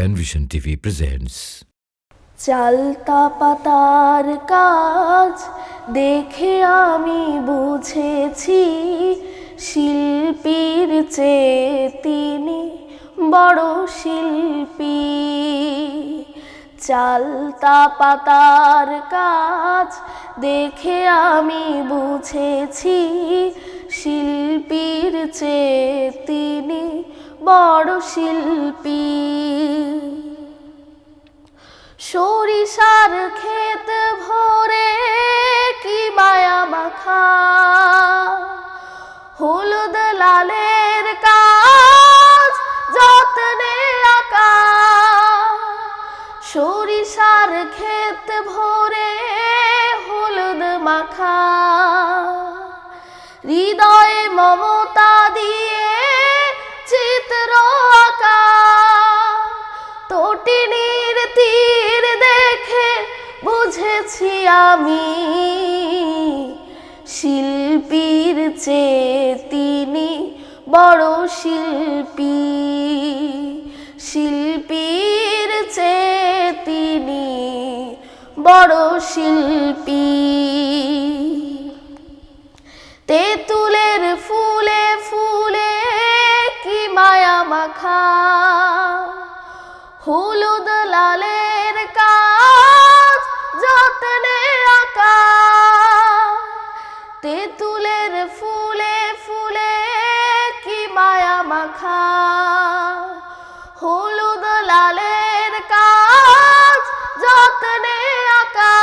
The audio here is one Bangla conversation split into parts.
Penvision TV presents চালতা পাতার কাজ দেখে আমি বুঝেছি, শিল্পীর চেয়ে তিনি বড় শিল্পী। চালতা পাতার কাজ দেখে আমি বুঝেছি, শিল্পীর চেয়ে তিনি বড় শিল্পী। সরিষার ক্ষেত ভরে কি মায়া মাখা। হলুদ লালের কাজ, যত্নে আঁকা। সরিষার ক্ষেত ভরে হলুদ মাখা। হৃদয়ে মমতা দিয়ে তটিনীর তীর দেখে বুঝেছি আমি শিল্পীর চেয়ে তিনি বড় শিল্পী। শিল্পীর চেয়ে তিনি বড় শিল্পী। তেঁতুলের ফুলে ফুলে কি মায়া মাখা হলুদ লালের কাজ, যত্নে আঁকা। তেঁতুলের ফুলে ফুলে কি মায়া মাখা। হলুদ লালের কাজ, যত্নে আঁকা।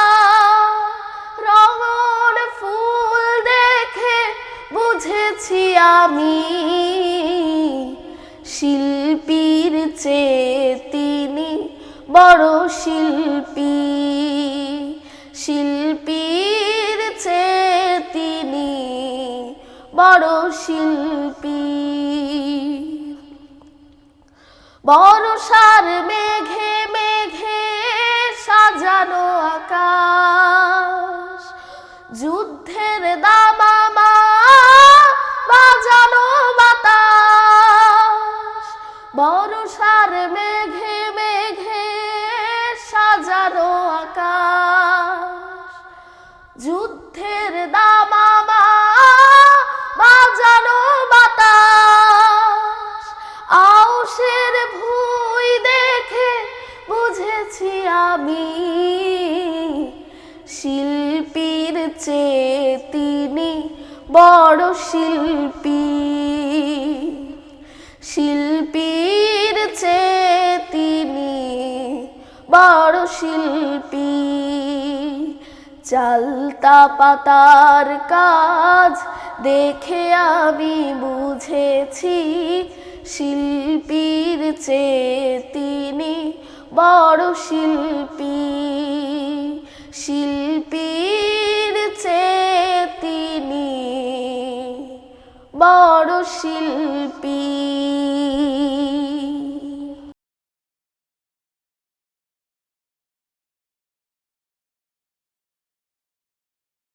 রঙন ফুল দেখে বুঝেছি আমি শিল্পীর চেয়ে তিনি বড় শিল্পী। শিল্পীর চেয়ে তিনি বড় শিল্পী। বর্ষার মেঘে মেঘে সাজানো আকাশ, যুদ্ধের দামামা বাজানো বাতাস। বর্ষার মেঘে মেঘে সাজানো আকাশ, যুদ্ধের দামামা বাজানো বাতাস। আউশের ভুই দেখে বুঝেছি আমি শিল্পীর চেয়ে তিনি বড় শিল্পী। শিল্পীর চেয়ে তিনি বড় শিল্পী। চালতা পাতার কাজ দেখে আমি বুঝেছি, শিল্পীর চেয়ে তিনি বড় শিল্পী। শিল্পীর চেয়ে তিনি বড় শিল্পী।